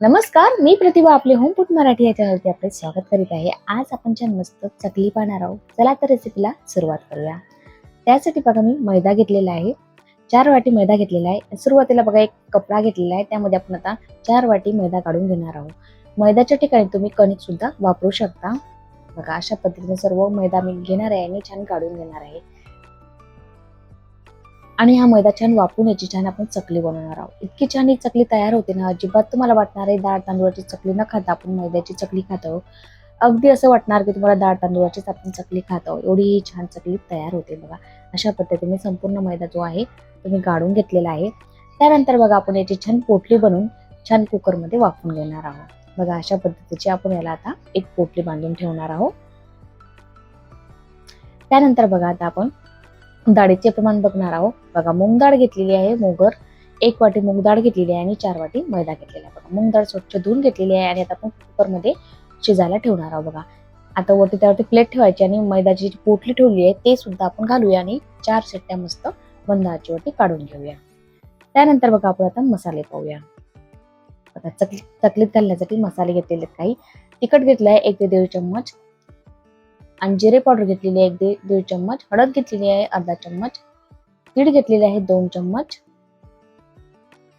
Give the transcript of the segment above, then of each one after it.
नमस्कार मी प्रतिभा आपले होम मराठी या आपले स्वागत करीत आहे. आज आपण छान मस्त चकली पाहणार आहोत. चला तर रेसिपीला सुरुवात करूया. त्यासाठी बघा मी मैदा घेतलेला आहे. चार वाटी मैदा घेतलेला आहे. सुरुवातीला बघा एक कपडा घेतलेला आहे. त्यामध्ये आपण आता चार वाटी मैदा काढून घेणार आहोत. मैद्याच्या ठिकाणी तुम्ही कणिक सुद्धा वापरू शकता. बघा अशा पद्धतीने सर्व मैदा मी घेणार आहे आणि छान काढून घेणार आहे. आणि हा मैदा छान वापरून याची छान आपण चकली बनवणार आहोत. इतकी छान ही चकली तयार होते ना अजिबात तुम्हाला वाटणार आहे डाळ तांदूळाची चकली न खाता आपण मैद्याची चकली खात आहोत. अगदी असं वाटणार की तुम्हाला डाळ तांदूळाचीच आपण चकली खात आहोत. एवढी ही छान चकली तयार होते बघा. अशा पद्धतीने संपूर्ण मैदा जो आहे तो मी घेतलेला आहे. त्यानंतर बघा आपण याची छान पोटली बनवून छान कुकरमध्ये वाफून घेणार आहोत. बघा अशा पद्धतीची आपण याला आता एक पोटली बांधून ठेवणार आहोत. त्यानंतर बघा आता आपण डाळीचे प्रमाण बघणार आहोत. बघा मूग डाळ घेतलेली आहे मोगर. एक वाटी मूग डाळ घेतलेली आहे आणि चार वाटी मैदा घेतलेला आहे. बघा मूग डाळ स्वच्छ धुवून घेतलेली आहे आणि आता आपण कुकरमध्ये शिजायला ठेवणार आहोत. बघा आता वरती त्यावरती प्लेट ठेवायची आणि मैदाची जी पोटली ठेवली आहे ते सुद्धा आपण घालूया आणि चार शिट्ट्या मस्त बंद वरती काढून घेऊया. त्यानंतर बघा आपण आता मसाले पाहूया. बघा चकली चकलीत घालण्यासाठी मसाले घेतलेले आहेत काही. तिखट घेतलं आहे एक ते दीड चम्मच. आणि जिरे पावडर घेतलेली आहे एक दीड दीड चम्मच हळद घेतलेली आहे अर्धा चम्मच तीळ घेतलेले आहे दोन चम्मच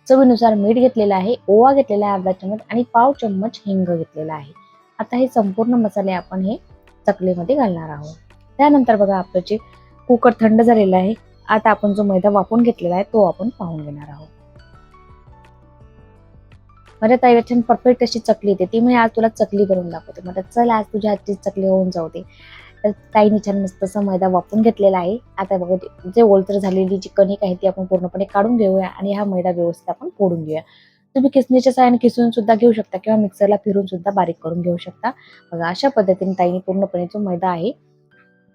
चवीनुसार मीठ घेतलेलं आहे ओवा घेतलेला आहे अर्धा चम्मच आणि पाव चम्मच हिंग घेतलेला आहे. आता हे संपूर्ण मसाले आपण हे चकलीमध्ये घालणार आहोत. त्यानंतर बघा आपलं जे कुकर थंड झालेलं आहे आता आपण जो मैदा वापरून घेतलेला आहे तो आपण पाहून घेणार आहोत. माझ्या ताईला छान परफेक्ट अशी चकली येते? ती मी आज तुला चकली करून दाखवते. म्हणजे चल आज तुझ्या हातची चकली होऊन जाऊ दे. तर ताईने छान मस्त असं मैदा वापरून घेतलेला आहे. आता बघा जे ओलतर झालेली जी कणिक आहे ती आपण पूर्णपणे काढून घेऊया आणि हा मैदा व्यवस्थित आपण फोडून घेऊया. तुम्ही किसणीच्या साहाय्याने किसून सुद्धा घेऊ शकता किंवा मिक्सरला फिरून सुद्धा बारीक करून घेऊ शकता. बघा अशा पद्धतीने ताईने पूर्णपणे जो मैदा आहे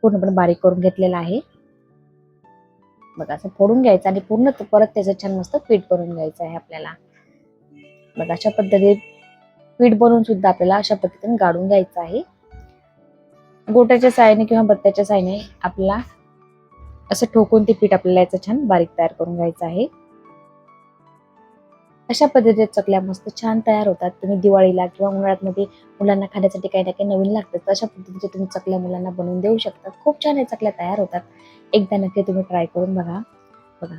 पूर्णपणे बारीक करून घेतलेला आहे. बघा असं फोडून घ्यायचं आणि पूर्ण परत त्याचं छान मस्त पीठ करून घ्यायचं आहे आपल्याला. बघा अशा पद्धतीत पीठ बनवून सुद्धा आपल्याला अशा पद्धतीने गाडून घ्यायचं आहे. गोट्याच्या साहाय्याने किंवा बत्त्याच्या साहाय्याने आपल्याला असं ठोकून ते पीठ आपल्याला याचं छान बारीक तयार करून घ्यायचं आहे. अशा पद्धतीत चकल्या मस्त छान तयार होतात. तुम्ही दिवाळीला किंवा उन्हाळ्यात मध्ये मुलांना खाण्यासाठी काही ना काही नवीन लागतं तर अशा पद्धतीचे तुम्ही चकल्या मुलांना बनवून देऊ शकता. खूप छान या चकल्या तयार होतात. एकदा नक्की तुम्ही ट्राय करून बघा. बघा.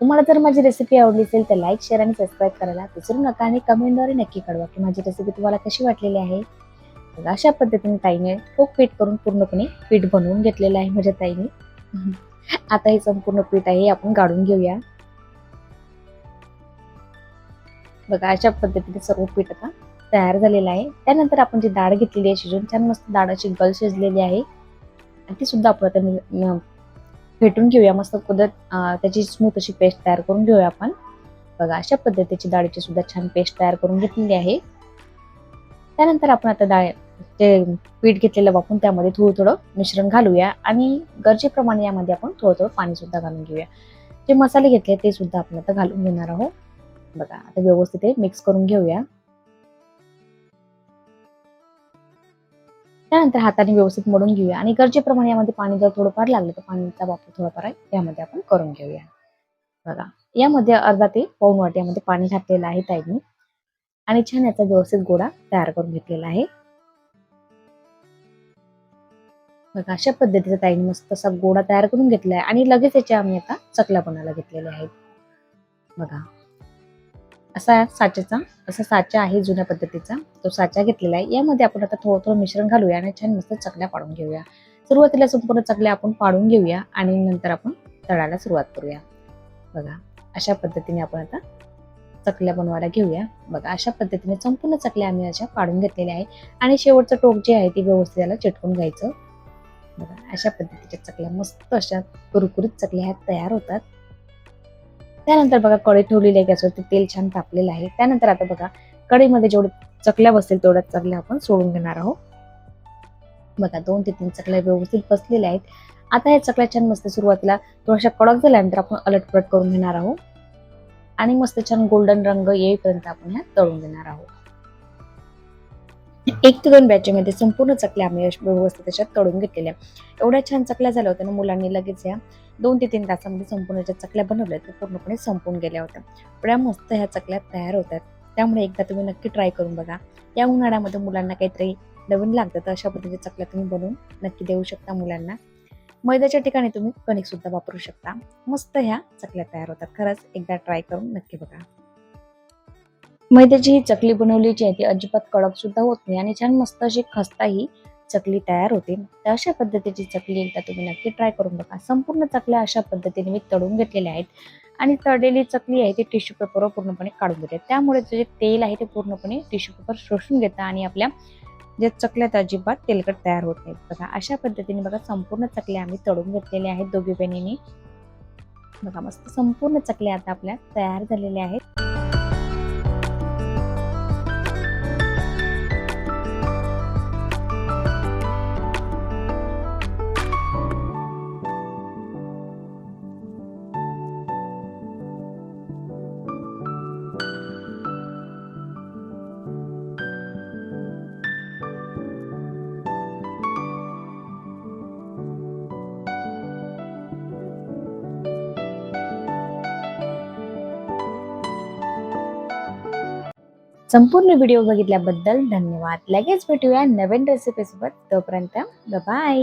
तुम्हाला जर माझी रेसिपी आवडली असेल तर लाईक शेअर आणि सबस्क्राईब करायला विसरू नका आणि कमेंटद्वारे नक्की कळवा की माझी रेसिपी तुम्हाला कशी वाटलेली आहे. बघा, अशा पद्धतीने ताईने खूप पीठ करून पूर्णपणे पीठ बनवून घेतलेलं आहे माझ्या ताईने. आता हे संपूर्ण पीठ आहे हे आपण गाळून घेऊया. बघा अशा पद्धतीने सर्व पीठ आता तयार झालेलं आहे. त्यानंतर आपण जी डाळ घेतलेली आहे शिजून छान मस्त डाळ अशी गल शिजलेली आहे. आणि ती सुद्धा आपण आता फेटून घेऊया. मस्त कुदत त्याची स्मूथ अशी पेस्ट तयार करून घेऊया आपण. बघा अशा पद्धतीची डाळीची सुद्धा छान पेस्ट तयार करून घेतलेली आहे. त्यानंतर आपण आता डाळ ते पीठ घेतलेलं वापरून त्यामध्ये थोडं थोडं मिश्रण घालूया आणि गरजेप्रमाणे यामध्ये आपण थोडं थोडं पाणी सुद्धा घालून घेऊया. जे मसाले घेतले ते सुद्धा आपण आता घालून घेणार आहोत. बघा आता व्यवस्थित हे मिक्स करून घेऊया. त्यानंतर हाताने व्यवस्थित मोडून घेऊया. आणि गरजेप्रमाणे यामध्ये पाणी जर थोडंफार लागलं तर पाण्याचा वापर थोडाफार आहे. यामध्ये आपण करून घेऊया. बघा यामध्ये अर्धा ते पाऊन वाटी यामध्ये पाणी घातलेलं आहे ताईने. आणि छान याचा व्यवस्थित गोळा तयार करून घेतलेला आहे. बघा अशा पद्धतीचा ताईने मस्त असा गोळा तयार करून घेतला आहे आणि लगेच याचे आम्ही आता चकल्या बनायला घेतलेल्या आहेत. बघा असा साच्याचा असा साचा आहे जुन्या पद्धतीचा. तो साचा घेतलेला आहे. यामध्ये आपण आता थोडं थोडं मिश्रण घालूया आणि छान मस्त चकल्या पाडून घेऊया. सुरुवातीला संपूर्ण चकल्या आपण पाडून घेऊया आणि नंतर आपण तळायला सुरुवात करूया. बघा अशा पद्धतीने आपण आता चकल्या बनवायला घेऊया. बघा अशा पद्धतीने संपूर्ण चकल्या आम्ही अशा पाडून घेतलेल्या आहे आणि शेवटचं टोक जे आहे ते व्यवस्थित याला चिटकून घ्यायचं. बघा अशा पद्धतीच्या चकल्या मस्त अशा कुरकुरीत चकल्या ह्या तयार होतात. त्यानंतर बघा कढई ठेवलेली आहे गॅसवरती तेल छान तापलेलं आहे. त्यानंतर आता बघा कढईमध्ये जेवढे चकल्या बसतील तेवढ्या चकल्या आपण सोडून घेणार आहोत. बघा दोन ते तीन चकल्या व्यवस्थित बसलेल्या आहेत. आता या चकल्या छान मस्त सुरुवातीला थोड्याशा कडक झाल्यानंतर आपण अलटपलट करून घेणार आहोत. आणि मस्त छान गोल्डन रंग येईपर्यंत आपण ह्या तळून घेणार आहोत. एक ते दोन बॅचेमध्ये संपूर्ण चकल्या आम्ही व्यवस्थित त्याच्यात तळून घेतलेल्या. एवढ्या छान चकल्या झाल्या होत्या ना मुलांनी लगेच या दोन ते तीन तासामध्ये संपूर्ण ज्या चकल्या बनवल्या त्या पूर्णपणे संपून गेल्या होत्या. एवढ्या मस्त ह्या चकल्या तयार होतात त्यामुळे एकदा तुम्ही नक्की ट्राय करून बघा. या उन्हाळ्यामध्ये मुलांना काहीतरी नवीन लागतं तर अशा पद्धतीच्या चकल्या तुम्ही बनवून नक्की देऊ शकता मुलांना. मैद्याच्या ठिकाणी तुम्ही कणिक सुद्धा वापरू शकता. मस्त ह्या चकल्या तयार होतात. खरंच एकदा ट्राय करून नक्की बघा. मैद्याची ही चकली बनवली जी आहे ती अजिबात कडक सुद्धा होत नाही आणि छान मस्त अशी खस्ता ही चकली तयार होते. तर अशा पद्धतीची चकली एकदा तुम्ही नक्की ट्राय करून बघा. संपूर्ण चकल्या अशा पद्धतीने मी तळून घेतलेल्या आहेत. आणि तळलेली चकली आहे ती टिश्यू पेपरवर पूर्णपणे काढून घेते. त्यामुळे जे तेल आहे ते पूर्णपणे टिश्यू पेपर शोषून घेतं आणि आपल्या ज्या चकल्यात अजिबात तेलकट तयार होत नाहीत बघा अशा पद्धतीने बघा संपूर्ण चकल्या आम्ही तळून घेतलेल्या आहेत दोघी बहिणींनी. बघा मस्त संपूर्ण चकल्या आता आपल्या तयार झालेल्या आहेत. संपूर्ण व्हिडिओ बघितल्याबद्दल धन्यवाद. लगेच भेटूया नवीन रेसिपीसोबत तोपर्यंत बाय